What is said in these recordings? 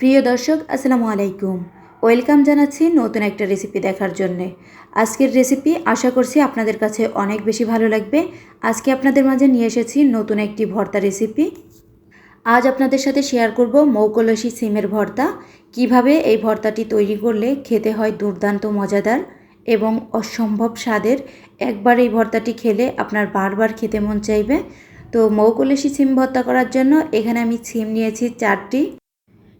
প্রিয় দর্শক, আসসালামু আলাইকুম। ওয়েলকাম জানাচ্ছি নতুন একটা রেসিপি দেখার জন্যে। আজকের রেসিপি আশা করছি আপনাদের কাছে অনেক বেশি ভালো লাগবে। আজকে আপনাদের মাঝে নিয়ে এসেছি নতুন একটি ভর্তা রেসিপি। আজ আপনাদের সাথে শেয়ার করব মৌকলসি সিমের ভর্তা। কীভাবে এই ভর্তাটি তৈরি করলে খেতে হয় দুর্দান্ত, মজাদার এবং অসম্ভব স্বাদের। একবার এই ভর্তাটি খেলে আপনার বারবার খেতে মন চাইবে। তো মৌকলসি সিম ভর্তা করার জন্য এখানে আমি সিম নিয়েছি চারটি।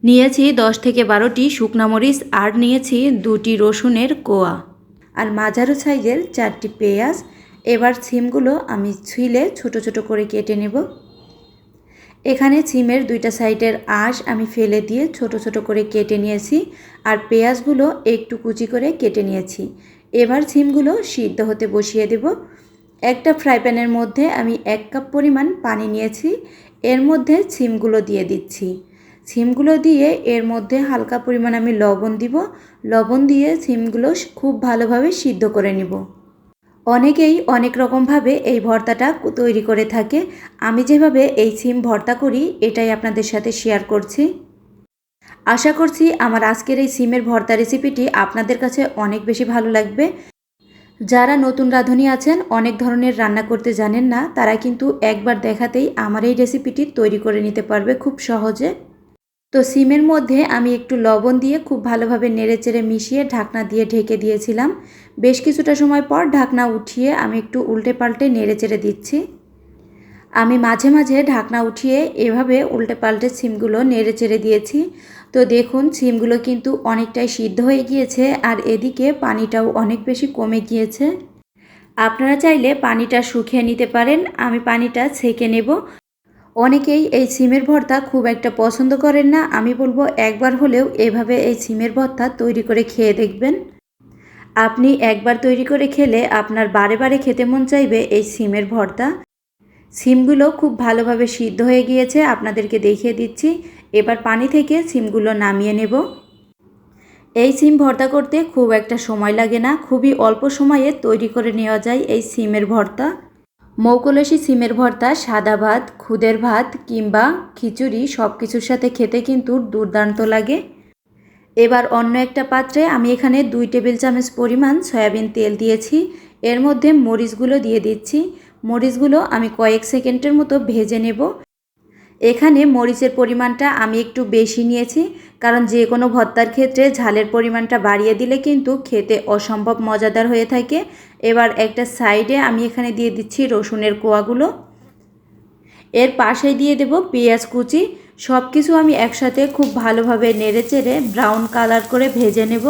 নিয়েছি দশ থেকে বারোটি শুকনা মরিচ আর নিয়েছি দুটি রসুনের কোয়া। আর মাঝারো সাইজের চারটি পেঁয়াজ। এবার সিমগুলো আমি ছুইলে ছোট ছোট করে কেটে নেব। এখানে সিমের দুইটা সাইডের আঁশ আমি ফেলে দিয়ে ছোট ছোট করে কেটে নিয়েছি আর পেঁয়াজগুলো একটু কুচি করে কেটে নিয়েছি। এবার সিমগুলো সিদ্ধ হতে বসিয়ে দেব। একটা ফ্রাই প্যানের মধ্যে আমি এক কাপ পরিমাণ পানি নিয়েছি। এর মধ্যে সিমগুলো দিয়ে দিচ্ছি। সিমগুলো দিয়ে এর মধ্যে হালকা পরিমাণ আমি লবণ দিব। লবণ দিয়ে সিমগুলো খুব ভালোভাবে সিদ্ধ করে নিব। অনেকেই অনেক রকমভাবে এই ভর্তাটা তৈরি করে থাকে। আমি যেভাবে এই সিম ভর্তা করি, এটাই আপনাদের সাথে শেয়ার করছি। আশা করছি আমার আজকের এই সিমের ভর্তা রেসিপিটি আপনাদের কাছে অনেক বেশি ভালো লাগবে। যারা নতুন রাঁধুনি আছেন, অনেক ধরনের রান্না করতে জানেন না, তারা কিন্তু একবার দেখাতেই আমার এই রেসিপিটি তৈরি করে নিতে পারবে খুব সহজে। তো সিমের মধ্যে আমি একটু লবণ দিয়ে খুব ভালোভাবে নেড়েচেড়ে মিশিয়ে ঢাকনা দিয়ে ঢেকে দিয়েছিলাম। বেশ কিছুটা সময় পর ঢাকনা উঠিয়ে আমি একটু উল্টে পাল্টে নেড়েচেড়ে দিচ্ছি। আমি মাঝে মাঝে ঢাকনা উঠিয়ে এভাবে উল্টে পাল্টে সিমগুলো নেড়ে চেড়ে দিয়েছি। তো দেখুন, সিমগুলো কিন্তু অনেকটাই সিদ্ধ হয়ে গিয়েছে আর এদিকে পানিটাও অনেক বেশি কমে গিয়েছে। আপনারা চাইলে পানিটা শুকিয়ে নিতে পারেন। আমি পানিটা ছেঁকে নেব। অনেকেই এই সিমের ভর্তা খুব একটা পছন্দ করেন না। আমি বলব একবার হলেও এভাবে এই সিমের ভর্তা তৈরি করে খেয়ে দেখবেন। আপনি একবার তৈরি করে খেলে আপনার বারে বারে খেতে মন চাইবে এই সিমের ভর্তা। সিমগুলো খুব ভালোভাবে সিদ্ধ হয়ে গিয়েছে, আপনাদেরকে দেখিয়ে দিচ্ছি। এবার পানি থেকে সিমগুলো নামিয়ে নেব। এই সিম ভর্তা করতে খুব একটা সময় লাগে না, খুবই অল্প সময়ে তৈরি করে নেওয়া যায় এই সিমের ভর্তা। মৌকলসি, সিমের ভর্তা, সাদা ভাত, খুদের ভাত কিংবা খিচুড়ি সব কিছুর সাথে খেতে কিন্তু দুর্দান্ত লাগে। এবার অন্য একটা পাত্রে আমি এখানে দুই টেবিল চামচ পরিমাণ সয়াবিন তেল দিয়েছি। এর মধ্যে মরিচগুলো দিয়ে দিচ্ছি। মরিচগুলো আমি কয়েক সেকেন্ডের মতো ভেজে নেব। এখানে মরিচের পরিমাণটা আমি একটু বেশি নিয়েছি। কারণ যে কোনো ভর্তার ক্ষেত্রে ঝালের পরিমাণটা বাড়িয়ে দিলে কিন্তু খেতে অসম্ভব মজাদার হয়ে থাকে। এবার একটা সাইডে আমি এখানে দিয়ে দিচ্ছি রসুনের কোয়াগুলো। এর পাশে দিয়ে দেব পেঁয়াজ কুচি। সব কিছু আমি একসাথে খুব ভালোভাবে নেড়ে চেড়ে ব্রাউন কালার করে ভেজে নেব।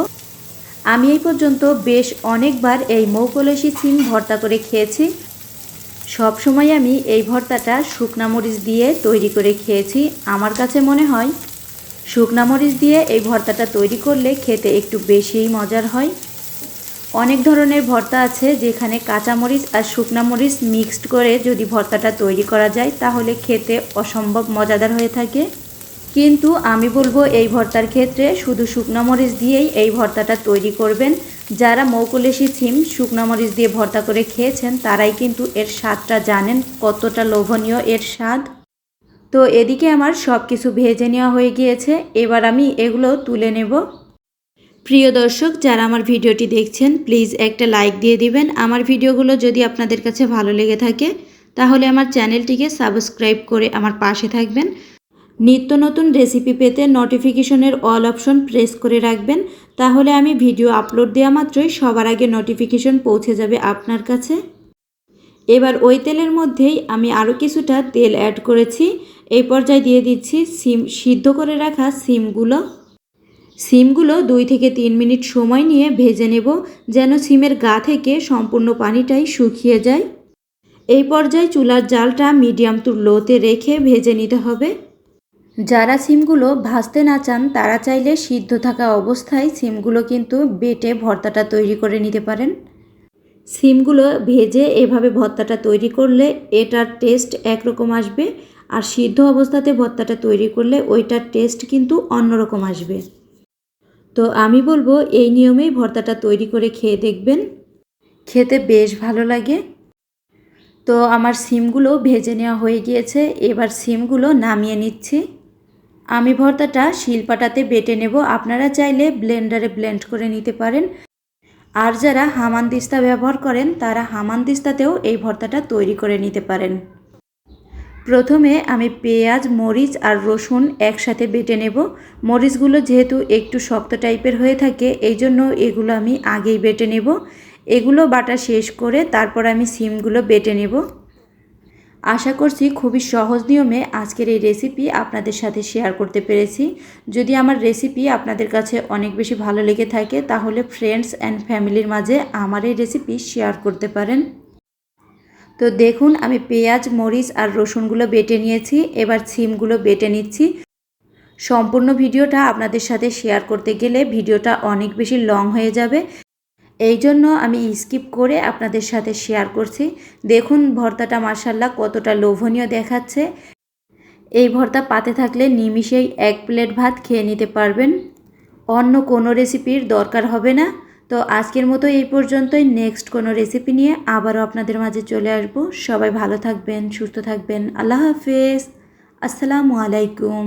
আমি এই পর্যন্ত বেশ অনেকবার এই মৌকলসি সিম ভর্তা করে খেয়েছি। সব সময় আমি এই ভর্তাটা শুকনা মরিচ দিয়ে তৈরি করে খেয়েছি। আমার কাছে মনে হয় শুকনা মরিচ দিয়ে এই ভর্তাটা তৈরি করলে খেতে একটু বেশিই মজার হয়। অনেক ধরনের ভর্তা আছে যেখানে কাঁচা মরিচ আর শুকনা মরিচ মিক্সড করে যদি ভর্তাটা তৈরি করা যায়, তাহলে খেতে অসম্ভব মজাদার হয়ে থাকে। কিন্তু আমি বলব এই ভর্তার ক্ষেত্রে শুধু শুকনো মরিচ দিয়েই এই ভর্তাটা তৈরি করবেন। যারা মৌকলেশি সিম শুকনো মরিচ দিয়ে ভর্তা করে খেয়েছেন, তারাই কিন্তু এর স্বাদটা জানেন কতটা লোভনীয় এর স্বাদ। তো এদিকে আমার সব কিছু ভেজে নেওয়া হয়ে গিয়েছে, এবার আমি এগুলো তুলে নেব। প্রিয় দর্শক, যারা আমার ভিডিওটি দেখছেন প্লিজ একটা লাইক দিয়ে দিবেন। আমার ভিডিওগুলো যদি আপনাদের কাছে ভালো লেগে থাকে, তাহলে আমার চ্যানেলটিকে সাবস্ক্রাইব করে আমার পাশে থাকবেন। নিত্য নতুন রেসিপি পেতে নোটিফিকেশনের অল অপশন প্রেস করে রাখবেন, তাহলে আমি ভিডিও আপলোড দেওয়া মাত্রই সবার আগে নোটিফিকেশন পৌঁছে যাবে আপনার কাছে। এবার ওই তেলের মধ্যেই আমি আরও কিছুটা তেল অ্যাড করেছি। এই পর্যায়ে দিয়ে দিচ্ছি সিম, সিদ্ধ করে রাখা সিমগুলো। সিমগুলো দুই থেকে তিন মিনিট সময় নিয়ে ভেজে নেব, যেন সিমের গা থেকে সম্পূর্ণ পানিটাই শুকিয়ে যায়। এই পর্যায়ে চুলার জালটা মিডিয়াম টু লোতে রেখে ভেজে নিতে হবে। যারা সিমগুলো ভাজতে না চান, তারা চাইলে সিদ্ধ থাকা অবস্থায় সিমগুলো কিন্তু বেটে ভর্তাটা তৈরি করে নিতে পারেন। সিমগুলো ভেজে এভাবে ভর্তাটা তৈরি করলে এটার টেস্ট একরকম আসবে। আর সিদ্ধ অবস্থাতে ভর্তাটা তৈরি করলে ওইটার টেস্ট কিন্তু অন্যরকম আসবে। তো আমি বলব, এই নিয়মেই ভর্তাটা তৈরি করে খেয়ে দেখবেন। খেতে বেশ ভালো লাগে। তো আমার সিমগুলো ভেজে নেওয়া হয়ে গিয়েছে। এবার সিমগুলো নামিয়ে নিচ্ছি। আমি ভর্তাটা শিলপাটাতে বেটে নেব। আপনারা চাইলে ব্লেন্ডারে ব্লেন্ড করে নিতে পারেন। আর যারা হামান দিস্তা ব্যবহার করেন, তারা হামান দিস্তাতেও এই ভর্তাটা তৈরি করে নিতে পারেন। প্রথমে আমি পেঁয়াজ, মরিচ আর রসুন একসাথে বেটে নেব। মরিচগুলো যেহেতু একটু শক্ত টাইপের হয়ে থাকে, এই জন্য এগুলো আমি আগেই বেটে নেব। এগুলো বাটা শেষ করে তারপর আমি সিমগুলো বেটে নেব। আশা করছি খুবই সহজ নিয়মে আজকের এই রেসিপি আপনাদের সাথে শেয়ার করতে পেরেছি। যদি আমার রেসিপি আপনাদের কাছে অনেক বেশি ভালো লেগে থাকে, তাহলে ফ্রেন্ডস অ্যান্ড ফ্যামিলির মাঝে আমার এই রেসিপি শেয়ার করতে পারেন। তো দেখুন, আমি পেঁয়াজ, মরিচ আর রসুনগুলো বেটে নিয়েছি, এবার সিমগুলো বেটে নিচ্ছি। সম্পূর্ণ ভিডিওটা আপনাদের সাথে শেয়ার করতে গেলে ভিডিওটা অনেক বেশি লং হয়ে যাবে। এই জন্য আমি স্কিপ করে আপনাদের সাথে শেয়ার করছি। দেখুন ভর্তাটা মার্শাল্লাহ কতটা লোভনীয় দেখাচ্ছে। এই ভর্তা পাতে থাকলে নিমিষেই এক প্লেট ভাত খেয়ে নিতে পারবেন। অন্য কোনো রেসিপির দরকার হবে না। তো আজকের মতো এই পর্যন্তই। নেক্সট কোনো রেসিপি নিয়ে আবারও আপনাদের মাঝে চলে আসব। সবাই ভালো থাকবেন, সুস্থ থাকবেন। আল্লাহ হাফেজ। আসসালামু আলাইকুম।